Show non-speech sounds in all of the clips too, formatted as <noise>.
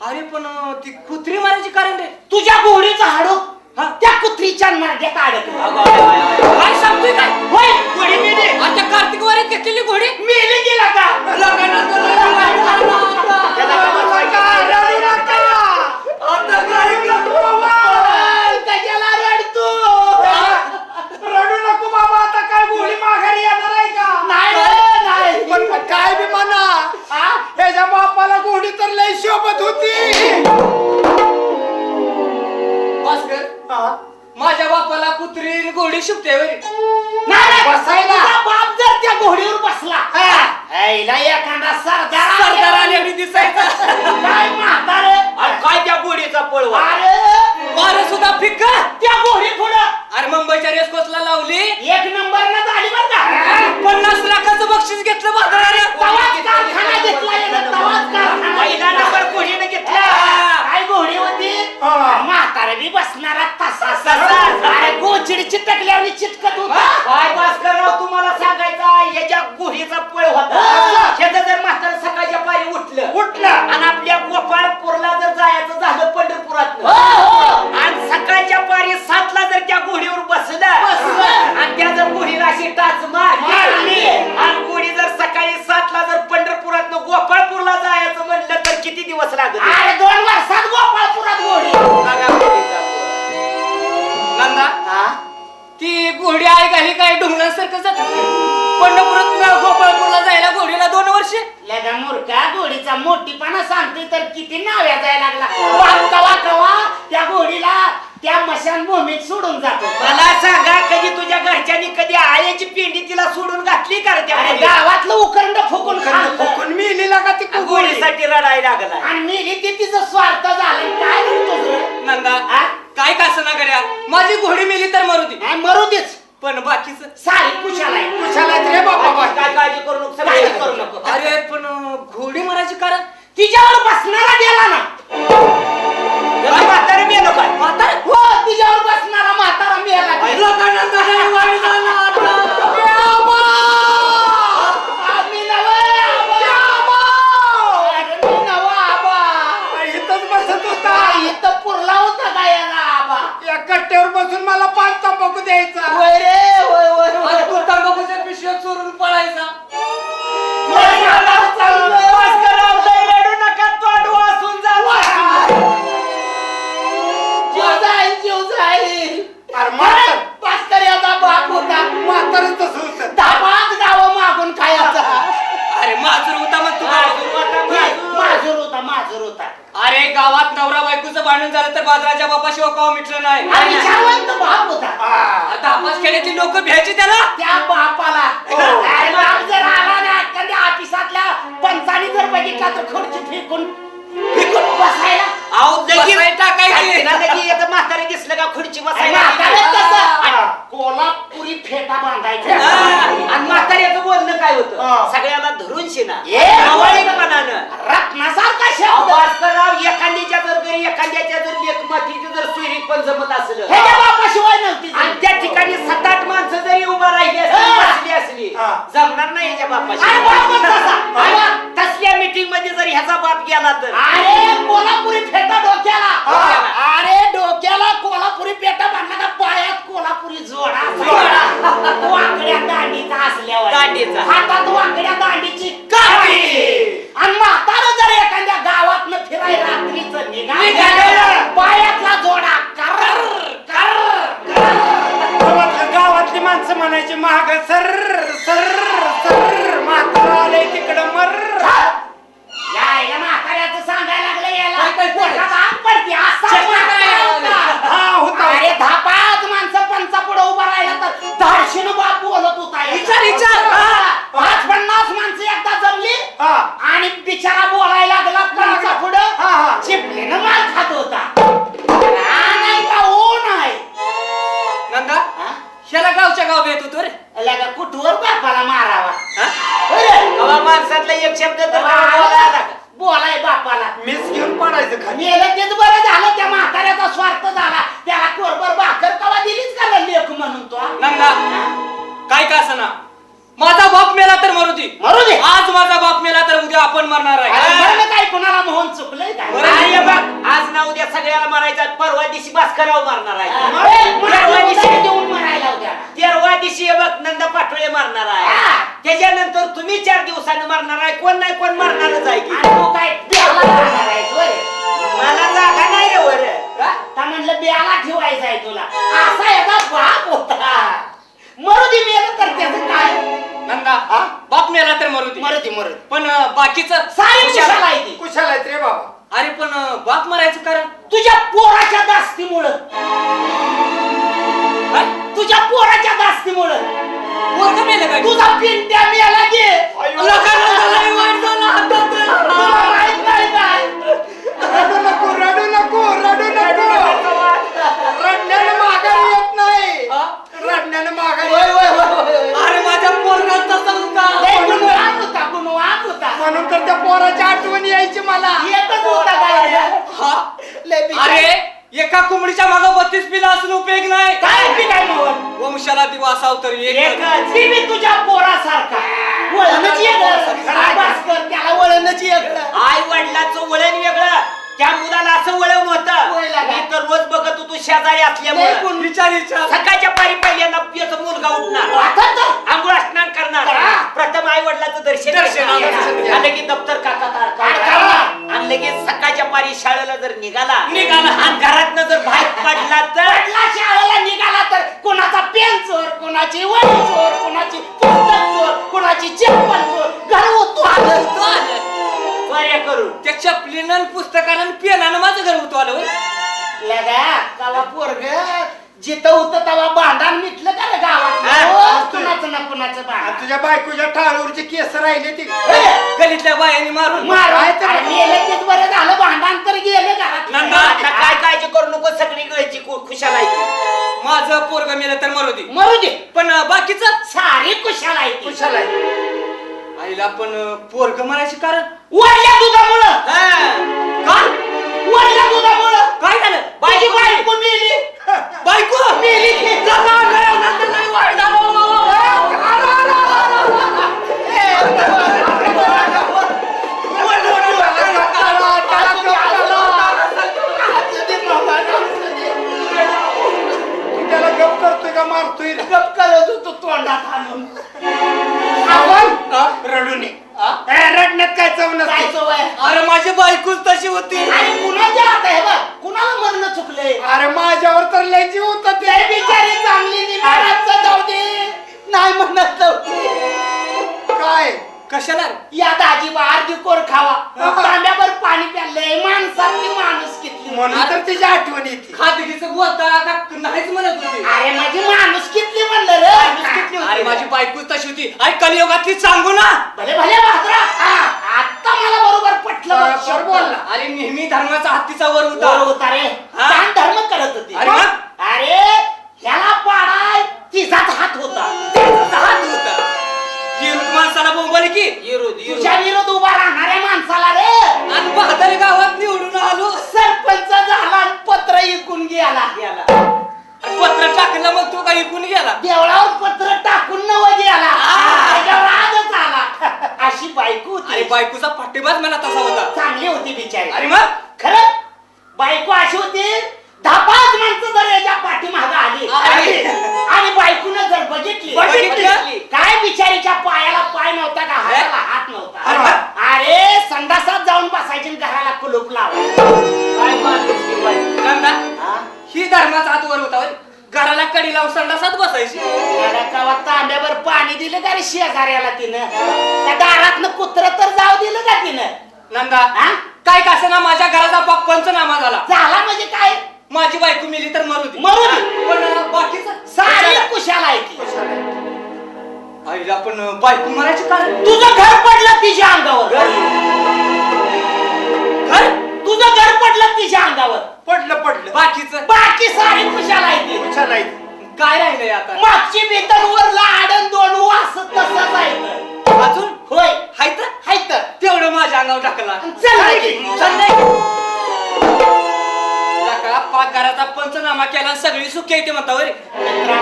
अरे पण ती कुत्री मारायची कारण रे तुझ्या घोडीचं हाडू हा? त्या कुत्रीच्या अडकलं अगं, अगं, अगं, अगं. काय सांगतोय काय होय घोडी मेली आता कार्तिक वारीत घेतलेली घोडी मेली गेला का लग्न. त्याला? रडू नका. आता काय करतो बोल, कशाला रडतो रडू नको बाबा आता काय गोळी माघारी येणार आहे का नाही रे, नाही पण मग काय बी म्हणा हा? त्याच्या घोडी तर लय शोभत होती. भास्कर हा? माझ्या बापाला कुत्री घोडी नाही, बसायला. तुझा बाप जर त्या घोडीवर बसला ऐला एखादा सरदार आला. सरदार आल्याने दिसायचा. काय म्हातारे? काय त्या गोडीचा पळवा? अरे. वारं सुद्धा फिक्क. त्या घोडी पुढं. अरे मुंबईच्या रेसकोर्सला लावली? सांगते तर किती नाव्या जायला लागला बाप कवा कवा त्या घोडीला त्या मशान भूमीत सोडून जातो मला सांगा कधी तुझ्या घरच्यांनी कधी आळ्याची पेंडी तिला सोडून घातली का रे त्या अरे घोडीला? गावातलं उकरंड फुकून खाल्लं. फुकून मिलीला का ती आणि घोडीसाठी रडायला लागला आणि मेली ती तिचं स्वार्थ झालं काय म्हणतो तुझं? नंदा हा? काय ना कऱ्या माझी घोडी मेली तर मरू दे नाही, मरू देच पण बाकीच सारी कुशाला आहे. कुशाला रे बाबा बाबा, काय काळजी करू नको काळजी सगळं करू नको अरे पण अं, घोडी मारायची कारण तिच्यावर बसणारा गेला ना. म्हातारे मेलो काय? म्हातारे? हो तिच्यावर बसणारा म्हातारा मेला. कट्ट्यावर बसून मला पाच तंबाखू द्यायचा. होय रे होय होय. तर बाजाराच्या बापाशिवाय कवा मिटलं नाही. आणि विचारवंत बाप होता. आता आपास खेड्यातली लोक भ्यायची त्याला? त्या बापाला. अरे बाप जर आला ना एखाद्या ऑफिसातल्या पंचाने जर बघितला तर खुर्ची फेकून फेकून बसायला. अहो लगेच बसायला टाकायची. काय ना लगेच येतं म्हातारे दिसलं का खुर्ची बसायला? कसं कोल्हापुरी फेटा बांधायचा आणि म्हाताऱ्याचं बोलणं काय हा. होतं सगळ्याला धरून शिना. ए, रत्नासारखा अहो, शब्द भास्करराव एखाद्याच्या जर घरी एखाद्याच्या जर लेख मातीची जर सोयरी पण सगळ्याला मारायचा परवा दिवशी भास्करराव मारणार आहे. उधार दिवशी देऊन म्हणायला होत्या तेरवा दिवशी बघ नंदा पाटोळे मारणार आहे. हा. त्याच्यानंतर तुम्ही चार दिवसानं मारणार आहे. कोण नाही कोण मारणारच आहे की? आणि तू काय ब्याला राहणार आहेस होय? मला जागा नाही रे वर. हा? का म्हणलं ब्याला ठेवायचं आहे तुला. असा याचा बाप होता. मरू दे मेलं तर त्याचं काय? नंदा हा? बाप मेला तर मरू दे. मरू दे मरू दे. पण अं, बाकीचं सारी कुशाला आहे ती. कुशाला आहेत रे बाबा. अरे पण बाप मरायचं कारण तुझ्या पोराच्या दास्तीमुळं. काय तुझ्या पोराच्या दास्तीमुळं. पोरगं मेलं काय? तुझा पिंट्या शेजारी लय असल्यामुळे. विचार विचार सकाळच्या पारी पहिल्यांदा याचा मुलगा उठणार आंघोळ स्नान करणार करा. प्रथम आई वडिलाचं दर्शन दर्शन, घेणार. आणि लगेच दप्तर काका. आणि लगेच सकाळच्या पारी शाळेला जर निघाला निघाला. आणि घरातनं जर बाहेर पडला तर पडला शाळेला निघाला तर कोणाचा पेन चोर कोणाची वही चोर कोणाची पुस्तक चोर कोणाची चप्पल चोर घर होतो आलं कार्य करू त्या चपलीनं पुस्तकानं पेनानं माझं घर होतो आलं होय. लगा तवा पोरग जिथं होतं तवा भांडण मिटलं का रे गावात हा, रोज कुणाचं ना कुणाचं आणि भांडण तुझ्या बायकोच्या टाळूवरचे केस राहिले ते. गलीतल्या बायांनी मारून. मार काय तर- गेलं तेच बरं झालं भांडण तर गेलं घरात. नंदा, आता काय काळजी करू नको सगळी गळची खुशाल आहे ती. माझं पोरग मेलं तर मरू दे. मरू दे. पण अं, बाकीचं? सारी कुशाल आहे ती. कुशाला आहे. आईला पण पोरग म्हणायचे कारण? वरल्या दुधामुळं. हा. का वरल्या दुधामुळं. काय झालं? माझी बायको मेली. <laughs> बायको मेली. मारतोय? गप करत होतो तोंडात आणून? रडू नये? ए, रडण्यात काय चव नसते? जायचं वय अरे माझी बायकोच तशी होती. आणि कुणाच्या हात आहे बघ कुणाला मरण चुकलंय? अरे माझ्यावर तर लय जीव होता ते. बिचारी चांगली निघालाच जाऊ दे. नाही म्हणत जाऊ दे. काय? कशाला? या दाजी अर्धी कोर खावा. तांब्यावर पाणी प्यालंय माणसातली माणूस कितली म्हणून तर तिची आठवण येते. खादगीचं बोलता का? नाहीच म्हणत होती. अरे माझी माणूस कितली म्हणलं रे? माणूस किती होती? अरे. माझी बायकोच तशी होती. अरे कलियुगातली सांगू ना. भले भले भाद्रा आता मला बरोबर पटलं बघ बरोबर. बोलला. अरे नेहमी धर्माचा हत्तीचा वर होता होता रे हा? दान धर्म करत होती अरे मग? अरे ह्याला पाडाय तिचाच हात होता त्याचा हात होता विरुद्ध माणसाला बोंबली की विरोध विरोध तुझ्या विरोध उभा राहणाऱ्या माणसाला रे आणि गावात निवडून आलो सरपंच झाला आणि पत्र इकून गेला गेला. आणि पत्र टाकलं मग तू काही इकून गेला देवळावर पत्र टाकून नव गेला. त्याच्यावर आजच आला <laughs> अशी बायको अरे होती बायकोचा पाठीबाज मला तसा होता. चांगली होती बिचारी. अरे मग? खरं बायको अशी होती धापाच माणसं जर याच्या पाठीमाग आली. आली. आणि बायकोनं जर बघितली बघितली. काय बिचारीच्या पायाला पाय नव्हता का हाताला हात अरे नव्हता. अरे संडासात जाऊन बसायची आणि घराला कुलूप लाव काय माणूस की बाई. नंदा ही धर्माचा हात वर होता होय. घराला कडी लावून संडासात बसायची. कवा तांब्यावर पाणी दिलं का रे शेजाऱ्याला तिनं? त्या दारातनं कुत्र तर जाऊ दिलं का तिनं? नंदा हा? काय का ना माझ्या घराचा बाप पंचनामा झाला. झाला म्हणजे काय? माझी बायको मेली तर मरू दे. मरू दे. पण बाकीच सारी कुशाला आहे ती. आईला पण बायको मरायची कारण तुझं घर पडलं तिच्या अंगावर. काय तुझं घर पडलं तिच्या अंगावर. पडलं पडलं. बाकीच? बाकी सारी कुशाला आहे काय राहिलंय आता? मागची भीतर वरला आडन दोन वास तसंच आहे. अजून? होय. हाय तर? हाय तर. तेवढं माझ्या अंगावर टाकला. चल ना की. का पाक घराचा पंचनामा केला आणि सगळी सुखी येते म्हणता मित्रा,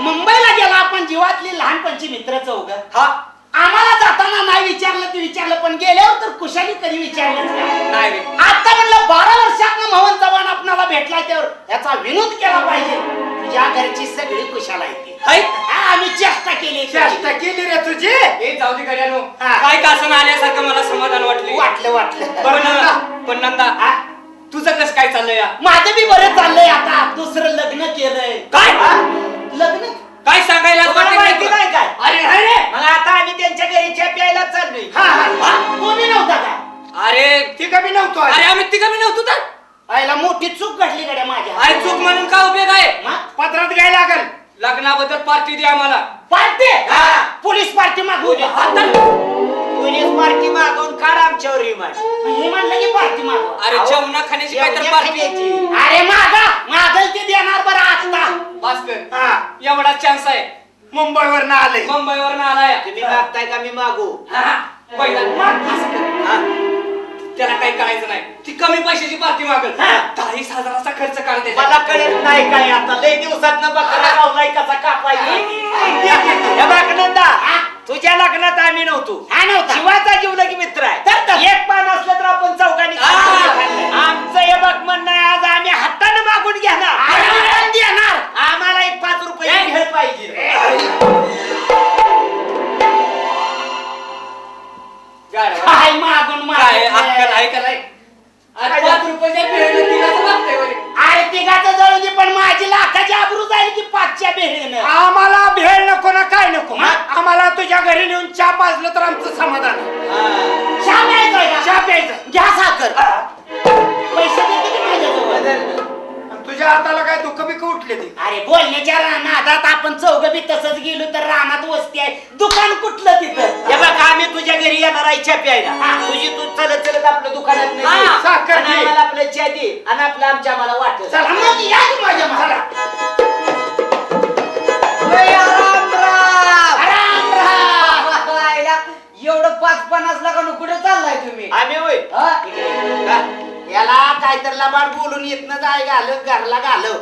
मुंबईला गेला आपण जीवातली लहानपणची मित्र चौघ. हा? आम्हाला जाताना नाही विचारलं ते विचारलं पण गेल्यावर तर कुशाली कधी विचारलंच नाही. रे. आता म्हणलं बारा वर्षात म्हणून भेटला तर याचा विनोद केला पाहिजे. तुझ्या घरची सगळी कुशाला येते हाय आम्ही चेष्टा केली. चेष्टा केली रे तुझी. ए जाऊ दे गड्यानो. हा. काय कासन आल्यासारखं मला समाधान वाटले वाटलं वाटलं. पण पण नंदा हा? तुझं कसं काय चाललंय? या माझं बी बरं चाललंय आता. दुसरं लग्न केलंय. काय? हा? लग्न काय सांगायला तुम्हाला माहिती? नाही काय? अरे हाय रे मग आता आम्ही त्यांच्या घरी चहा प्यायला चाललोय. हा हा. तुम्ही नव्हता का? अरे. ती कमी नव्हतो अरे आम्ही तिघं बी नव्हतो तर. आईला मोठी चूक घडली गड्या माझ्या अरे चूक म्हणून का उपयोग आहे? हा? पत्रात काय लागल. लग्नाबद्दल पार्टी द्या आम्हाला. पार्टी? हा. पोलीस पार्टी मागू आता पार्टी मागून काढ आमच्यावर रिमांड हे म्हणलं की पार्टी मागू. अरे अहो, जेवणा खाण्याची काय तर पार्टी खाण्याची. अरे मागा मागल ते देणार बरं आता भास्कर हा. एवढा चान्स आहे. मुंबईवर ना आले मुंबईवर आलाय. तुम्ही मागताय का मी मागू? पहिला. हा? त्याला काही करायचं नाही. ती कमी पैशाची पार्टी मागल. हा. दहावीस हजाराचा खर्च काढते मला कळत नाही काय आता. लय दिवसात बकरा गावलाय कसा कापायचा. हे. बघ नंदा. तुझ्या लग्नात आम्ही नव्हतो. हा नव्हता. शिवाचा जीवलगी मित्र आहे. तर तर. एक पान असलं तर आपण चौकाने खाल्लं. आमचं हे बघ म्हणणं आहे, आज आम्ही हाताने मागून घेणार. चहा प्यायला. तुझी तू चलत चलत आपल्या दुकानात नाही हा. साखर आणि घे. आम्हाला आपलं चहा दे आणि आपलं आमच्या आम्हाला वाटत चला मग या की माझ्या मला राम राम. एवढं पाच पन्नास लाखानं कुठे चाललाय तुम्ही? आम्ही होय. हा? याला काहीतरी लबाड बोलून येत न जाय घाल घरला घालव.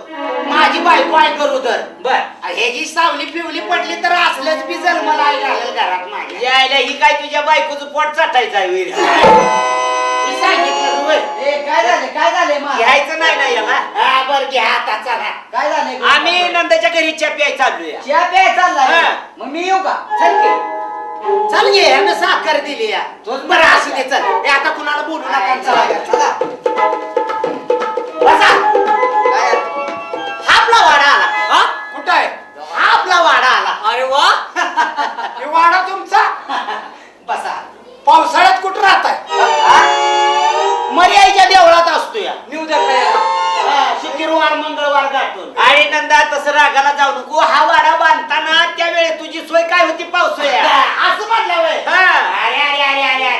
माझी बायको आहे करू तर बर हे जी सावली पिवली पडली तर असलंच बी जर मला आई घालेल घरात माझ्या. यायला ही काय तुझ्या बायकोचं पोट चाटायचं आहे विहीर. मी सांगितलं होय. ए काय झाले? काय झाले मा? घ्यायचं नाही ना याला? हा बर घ्या आता चला. काय झाले आम्ही नंदाच्या घरी चहा प्याय चाललोय. चहा प्याय चाललाय? हा. मग मी येऊ का? चल की. चल घे यानं साखर दिली या. बरं असू दे चल. हे आता कुणाला बोलू नका चला चला. हे वाडा तुमचा? बसा. पावसाळ्यात कुठं राहत आहे मर्याईच्या देवळात असतो या न्यू द्या काय याला. हा, शुक्रवार मंगळवार गाठून. आणि नंदा तसं रागाला जाऊ नको. हा वाडा बांधताना त्यावेळेस तुझी सोय काय होती पावसाळ्या असं हा. अरे अरे अरे अरे.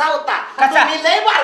असा होता कसा? तुम्ही लय बा-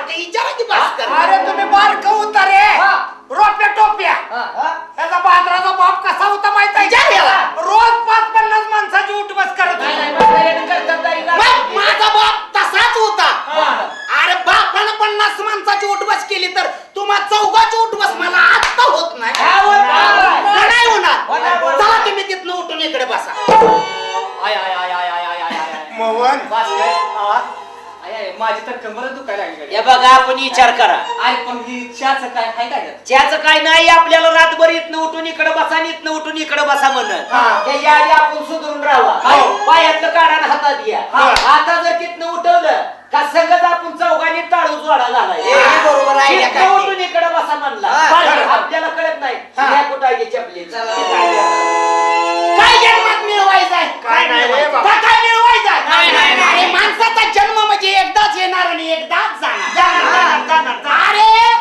माझी तर कमरच दुखायला लागली हे बघा आपण विचार करा अरे पण ही चहाचं काय काय काय त्यात? ज्याचं काय नाही आपल्याला रातभर इथनं उठून इकडे बसा आणि इथनं उठून इकडे बसा म्हणत हा. त्याच्या आधी आपण सुधरून राहावा हो. पायातलं काढा आणि हातात घ्या हा. आता जर तिथनं उठवलं का संगत आपण चौघांनी टाळू जोडा हे बरोबर आहे. उठून इकडे बसा म्हणला हा. आपल्याला कळत नाही हा. ह्या कुठं आहे चपली काय जन्मात मिळवायचंय काय नाही रे बाबा. का काय नाही, नाही, नाही. अरे माणसाचा जन्म म्हणजे एकदाच येणार आणि एकदाच जाणार जाणार, जाणार, जाणार. अरे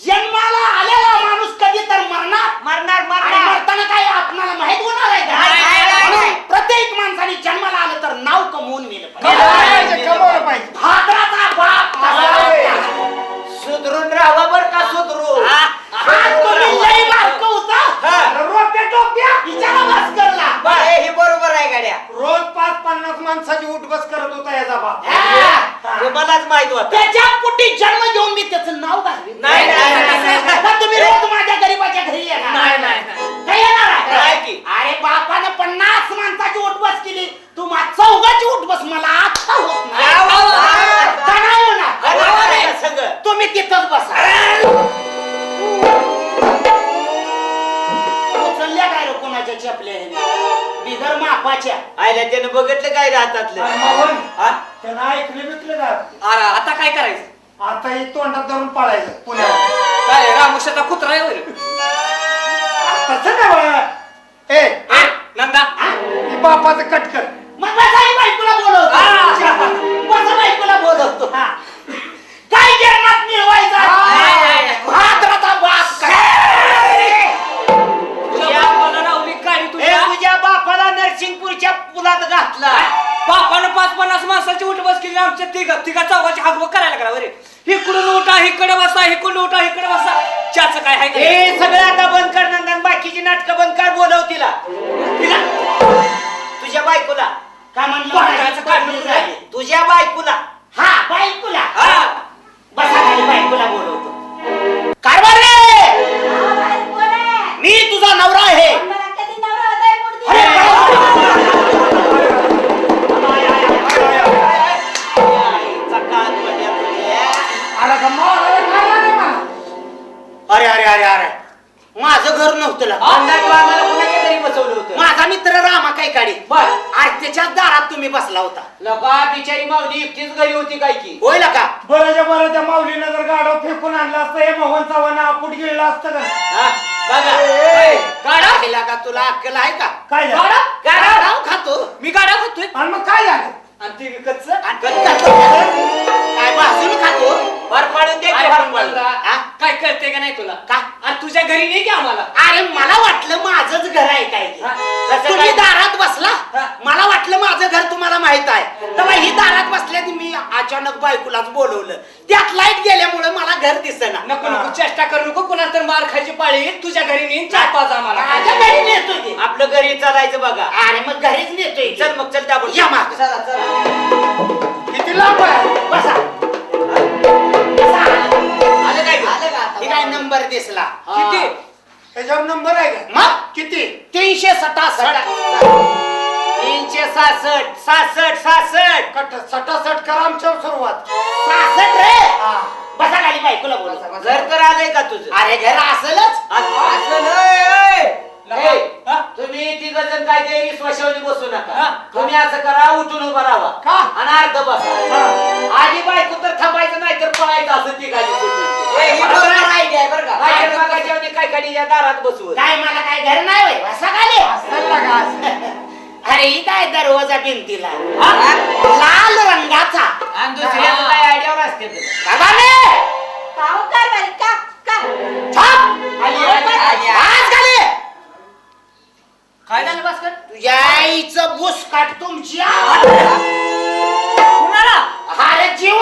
जन्माला आलेला माणूस कधी तर मरणार मरणार आणि मरणार मरताना काय आपणाला माहीत होणार आहे का नाही, नाही, नाही, म्हणून नाही. प्रत्येक माणसाने जन्माला आलं तर नाव कमवून पाहिजे. पाहिजे माणसाची उठबस करत होता याचा बाप हा. हे मलाच माहीत होत त्याच्या पोटी जन्म घेऊन मी त्याचं नाव घालवीन नाही, नाही, नाही, नाही. आता तुम्ही रोज उचलल्या काय रे कोणाच्या चपल्या ह्याने? बिगर मापाच्या. आयला त्यानं बघितलं काय रे हातातलं अरे हा? त्यानं ऐकलं बिकलं का? अरे आता काय करायचं? आता हे तोंडात धरून पळायचं पुण्यात काय रामुशाचा कुत्रा आहे होय? तसं नाही बा. ए ए, नंदा. ही बापाचं कटकर मग बसा ही बायकोला बोलवतो. हा. बसा बायकोला बोलवतो. काय जन्मात मिळवायचा? घातला. बापानं पाच पन्नास माणसाची उठबस केली. आमच्या तिघा तिघा चौघाची हातबक करायला करा बरे इकडून उठा इकडे बसा इकडून उठा इकडे बसा. चहाचं काय आहे का? हे सगळं आता बंद कर नंदन बाकीची नाटकं बंद कर बोलव तिला. तिला? तुझ्या बायकोला. काय म्हणलं? काय झाली. तुझ्या बायकोला. हा बायकोला. हा. बसा खाली बायकोला बोलवतो. कारभार अरे अरे अरे अरे. माझं घर नव्हतं लका. अंदाज तू आम्हाला कुणाच्या घरी बसवलं होतं. माझा मित्र रामा काय काढी बर. आज त्याच्याच दारात तुम्ही बसला होता. लका बिचारी मावली एकटीच घरी होती काय की? होय का बरंच्या बरं त्या माऊलीनं जर गाडव फेकून आणलं असतं हे मोहन चव्हाण आपूट गिळलं असतं का? हा? बघा. गाडा का तुला अक्कल आहे का? काय झालं? गाडा? गाडा खातो. मी गाड्या खातोय. आणि मग काय झालं? आणि ते विकतच? आणि कधी खातो? काय भाजून खातो? भर पाडून दे की भर पाडून. हा? काय कळते का नाही तुला? का? आणि तुझ्या घरी नाही की आम्हाला? अरे मला वाटलं माझंच घर आहे काय ते. हा, तसं तुम्ही काय? दारात बसला? हा. मला वाटलं माझं घर तुम्हाला माहीत आहे. तेव्हा ही दारात बसल्या मी अचानक बायकोलाच बोलवलं. त्यात लाइट गेल्यामुळे मला घर दिसेना. नको नको. चेष्टा करू नको. कुणाला तर मार खायची पाळी येईल. तुझ्या घरी नेईन चार पाच आम्हाला. माझ्या घरी नेतोय ते. आपलं घरी चालायचं बघा. अरे मग घरीच नेतोय ते. चल मग चल त्या या माग. किती लांब आहे? बसा. आलं काय गं? आलं का आता? हे काय नंबर दिसला? किती? त्याच्यावर नंबर आहे का? मग? किती? तीनशे सटासट तीनशे सासष्ट सासष्ट सासष्ट कट सटासट करा आमच्यावर सुरुवात. सासट रे? हा. बसा खाली बायकोला बोला. बसा, बसा. घर तर आलंय का तुझं? अरे घर असलच. असं नाही. ए, तुम्ही तिघ जण काय ते विश्वासावली बसू. नका तुम्ही असं करा उठून उभा राहा का? आणि अर्ध बसा हा. आधी बायको तर थांबायचं नाही तर पळायचं असं ती गाडी हे ही बरोबर idea आहे बरं का? काय खाली या दारात काय मला काय घर नाही होय असं. <laughs> अरे ही काय दरवाजा भिंतीला हा? लाल रंगाचा आणि दुसऱ्याचं काय आयडियावर असते. बाबाने आली, आली. आज खाली काय झालं भास्कर? तुझ्या आईचं बुस काट तुमच्या कुणाला? अरे जीव